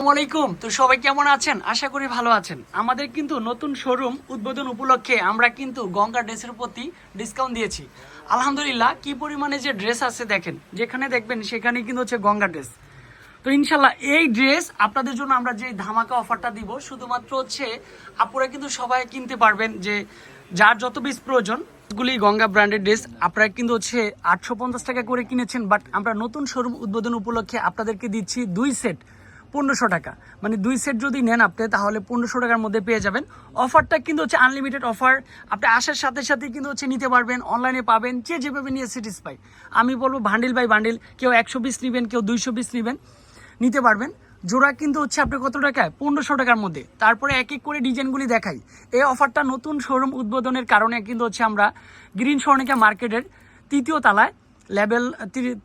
আসসালামাইকুম তো সবাই কেমন আছেন? আশা করি ভালো আছেন। আমাদের কিন্তু নতুন শোরুম উদ্বোধন উপলক্ষে আমরা কিন্তু গঙ্গা ড্রেসের প্রতি ডিসকাউন্ট দিয়েছি। আলহামদুলিল্লাহ, কি পরিমাণে যে ড্রেস আছে দেখেন, যেখানে দেখবেন সেখানে কিন্তু হচ্ছে গঙ্গা ড্রেস তো ইনশাল্লাহ এই ড্রেস আপনাদের জন্য আমরা যে ধামাকা অফারটা দিব, শুধুমাত্র হচ্ছে আপনারা কিন্তু সবাই কিনতে পারবেন যে যার যত পিস প্রয়োজন, গুলি গঙ্গা ব্র্যান্ডেড ড্রেস আপনারা কিন্তু হচ্ছে আটশো পঞ্চাশ টাকা করে কিনেছেন বাট আমরা নতুন শোরুম উদ্বোধন উপলক্ষে আপনাদেরকে দিচ্ছি দুই সেট পনেরোশো টাকা। মানে দুই সেট যদি নেন আপনি, তাহলে পনেরোশো টাকার মধ্যে পেয়ে যাবেন। অফারটা কিন্তু হচ্ছে আনলিমিটেড অফার আপনি আসার সাথে সাথে কিন্তু হচ্ছে নিতে পারবেন অনলাইনে পাবেন, যে যেভাবে নিয়ে স্যাটিসফাই আমি বলব বান্ডিল বাই বান্ডিল কেউ একশো পিস নেবেন, কেউ দুইশো পিস নেবেন, নিতে পারবেন। জোড়া কিন্তু হচ্ছে আপনি কত টাকায়? পনেরোশো টাকার মধ্যে। তারপরে এক এক করে ডিজাইনগুলি দেখাই। এই অফারটা নতুন শোরুম উদ্বোধনের কারণে কিন্তু হচ্ছে আমরা গ্রিন স্বর্ণিকা মার্কেটের তৃতীয় তালায় লেভেল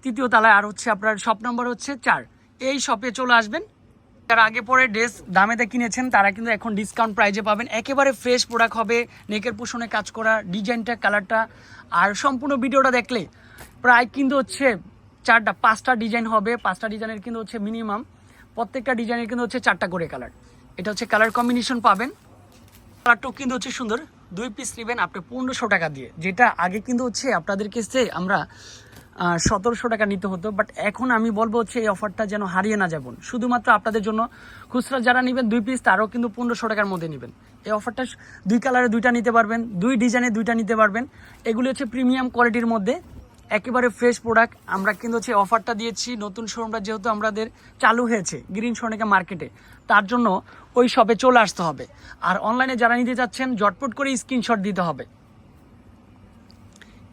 তৃতীয় তালায় আর হচ্ছে আপনার শপ নম্বর হচ্ছে চার। এই শপে চলে আসবেন। যারা আগে পরে ড্রেস দামেতে কিনেছেন, তারা কিন্তু এখন ডিসকাউন্ট প্রাইজে পাবেন। একেবারে ফ্রেশ প্রোডাক্ট হবে। নেকের পোষণে কাজ করা ডিজাইনটা কালারটা আর সম্পূর্ণ ভিডিওটা দেখলে প্রায় কিন্তু হচ্ছে চারটা, পাঁচটা ডিজাইন হবে। পাঁচটা ডিজাইনের কিন্তু হচ্ছে মিনিমাম প্রত্যেকটা ডিজাইনের কিন্তু হচ্ছে চারটা করে কালার এটা হচ্ছে কালার কম্বিনেশন পাবেন। কালারটাও কিন্তু হচ্ছে সুন্দর। দুই পিস নেবেন আপনি পনেরোশো টাকা দিয়ে। যেটা আগে কিন্তু হচ্ছে আপনাদের কাছে আমরা সতেরোশো টাকা নিতে হতো বাট এখন আমি বলব হচ্ছে এই অফারটা যেন হারিয়ে না যাবেন শুধুমাত্র আপনাদের জন্য খুচরা যারা নেবেন দুই পিস তারাও কিন্তু পনেরোশো টাকার মধ্যে নেবেন। এই অফারটা দুই কালারে দুইটা নিতে পারবেন, দুই ডিজাইনে দুইটা নিতে পারবেন। এগুলি হচ্ছে প্রিমিয়াম কোয়ালিটির মধ্যে, একেবারে ফ্রেশ প্রোডাক্ট আমরা কিন্তু হচ্ছে অফারটা দিয়েছি, নতুন শোরুমটা যেহেতু আমাদের চালু হয়েছে গ্রিন সোনিকা মার্কেটে তার জন্য ওই শপে চলে আসতে হবে। আর অনলাইনে যারা নিতে চাচ্ছেন, জটপট করে স্ক্রিনশট দিতে হবে।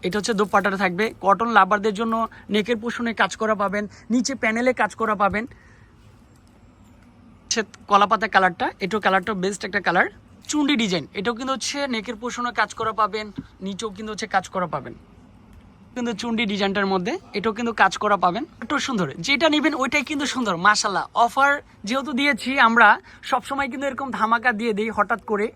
এটা হচ্ছে দোপাটাটা থাকবে। কটন লাভারদের জন্য নেকের পোষণে কাজ করা পাবেন, নিচে প্যানেলে কাজ করা পাবেন। হচ্ছে কলাপাতা কালারটা এটাও কালারটা বেস্ট একটা কালার চুন্ডি ডিজাইন এটাও কিন্তু হচ্ছে নেকের পোষণে কাজ করা পাবেন, নিচেও কিন্তু হচ্ছে কাজ করা পাবেন। কিন্তু চুন্ডি ডিজাইনটার মধ্যে এটাও কিন্তু কাজ করা পাবেন। একটু সুন্দর, যেটা নেবেন ওইটাই কিন্তু সুন্দর মাশাল্লাহ অফার যেহেতু দিয়েছি আমরা, সবসময় কিন্তু এরকম ধামাকা দিয়ে দিই হঠাৎ করে।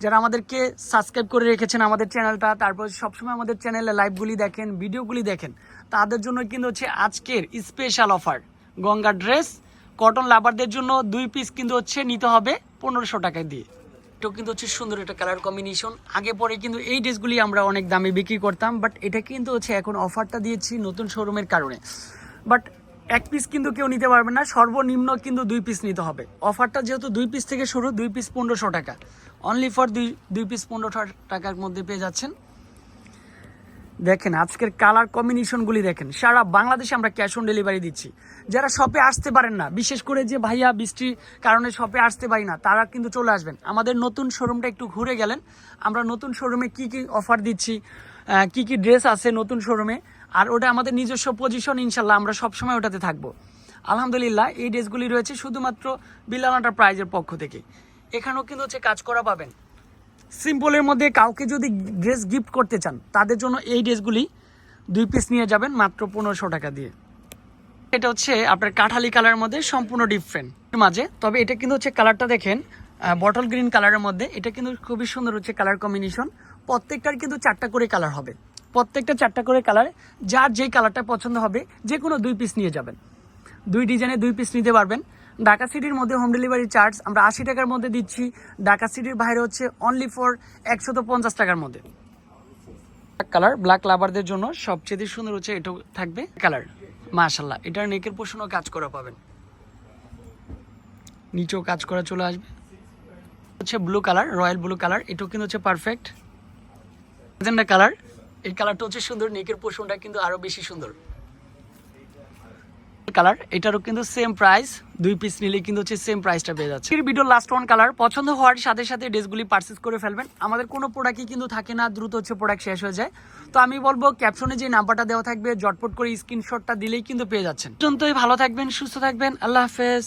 যারা আমাদেরকে সাবস্ক্রাইব করে রেখেছেন আমাদের চ্যানেলটা তারপর সবসময় আমাদের চ্যানেলে লাইভগুলি দেখেন ভিডিওগুলি দেখেন, তাদের জন্য কিন্তু হচ্ছে আজকের special offer Ganga dress cotton লাভারদের জন্য দুই পিস কিন্তু হচ্ছে নিতে হবে পনেরোশো টাকা দিয়ে। এটাও কিন্তু হচ্ছে সুন্দর একটা কালার কম্বিনেশন আগে পরে কিন্তু এই ড্রেসগুলি আমরা অনেক দামে বিক্রি করতাম বাট এটা কিন্তু হচ্ছে এখন অফারটা দিয়েছি নতুন শোরুমের কারণে। বাট এক পিস কিন্তু কেউ নিতে পারবে না, সর্বনিম্ন কিন্তু দুই পিস নিতে হবে। অফারটা যেহেতু দুই পিস থেকে শুরু, দুই পিস পনেরোশো টাকা। অনলি ফর দুই দুই পিস পনেরোশো টাকার মধ্যে পেয়ে যাচ্ছেন। দেখেন, আজকের কালার কম্বিনেশনগুলি দেখেন। সারা বাংলাদেশে আমরা ক্যাশ অন ডেলিভারি দিচ্ছি। যারা শপে আসতে পারেন না, বিশেষ করে যে ভাইয়া বৃষ্টির কারণে শপে আসতে পারি না, তারা কিন্তু চলে আসবেন। আমাদের নতুন শোরুমটা একটু ঘুরে গেলেন। আমরা নতুন শোরুমে কি কি অফার দিচ্ছি কি কি ড্রেস আছে নতুন শোরুমে আর ওটা আমাদের নিজস্ব পজিশন ইনশাল্লাহ আমরা সবসময় ওটাতে থাকব। আলহামদুলিল্লাহ, এই ড্রেসগুলি রয়েছে শুধুমাত্র বিলানাটা প্রাইজের পক্ষ থেকে। এখানেও কিন্তু হচ্ছে কাজ করা পাবেন। সিম্পলের মধ্যে কাউকে যদি ড্রেস গিফট করতে চান, তাদের জন্য এই ড্রেসগুলি দুই পিস নিয়ে যাবেন মাত্র পনেরোশো টাকা দিয়ে। এটা হচ্ছে আপনার কাঠালি কালারের মধ্যে সম্পূর্ণ ডিফারেন্ট মাঝে, তবে এটা কিন্তু হচ্ছে কালারটা দেখেন বটল গ্রিন কালারের মধ্যে। এটা কিন্তু খুবই সুন্দর হচ্ছে কালার কম্বিনেশন প্রত্যেকটার কিন্তু চারটা করে কালার হবে। প্রত্যেকটা চারটা করে কালার যার যেই কালারটা পছন্দ হবে যে কোনো দুই পিস নিয়ে যাবেন। দুই ডিজাইনে দুই পিস নিতে পারবেন। ঢাকা সিটির মধ্যে হোম ডেলিভারি চার্জ আমরা আশি টাকার মধ্যে দিচ্ছি। ঢাকা সিটির বাইরে হচ্ছে অনলি ফর একশত পঞ্চাশ টাকার মধ্যে। কালার ব্ল্যাক লাভারদের জন্য সবচেয়ে সুন্দর হচ্ছে এটাও থাকবে কালার মাশাল্লাহ এটার নেকের পোষণও কাজ করা পাবেন। নিচেও কাজ করা চলে আসবে। হচ্ছে blue colour royal blue colour এটাও কিন্তু হচ্ছে পারফেক্ট কালার এই কালারটা হচ্ছে সুন্দর, নেকের পোষণটা কিন্তু আরও বেশি সুন্দর। কালার এটারও কিন্তু সেম প্রাইস দুই পিস নিলে কিন্তু হচ্ছে সেম প্রাইসটা পেয়ে যাচ্ছে। এর ভিডিও লাস্ট ওয়ান কালার পছন্দ হওয়ার সাথে সাথে ড্রেসগুলি পারচেস করে ফেলবেন। আমাদের কোনো প্রোডাক্টই কিন্তু থাকে না, দ্রুত হচ্ছে প্রোডাক্ট শেষ হয়ে যায়। তো আমি বলব ক্যাপশনে যে নাম্বারটা দেওয়া থাকবে, জটপট করে স্ক্রিনশটটা দিলেই কিন্তু পেয়ে যাচ্ছেন। পর্যন্তই ভালো থাকবেন, সুস্থ থাকবেন, আল্লাহ হাফেজ।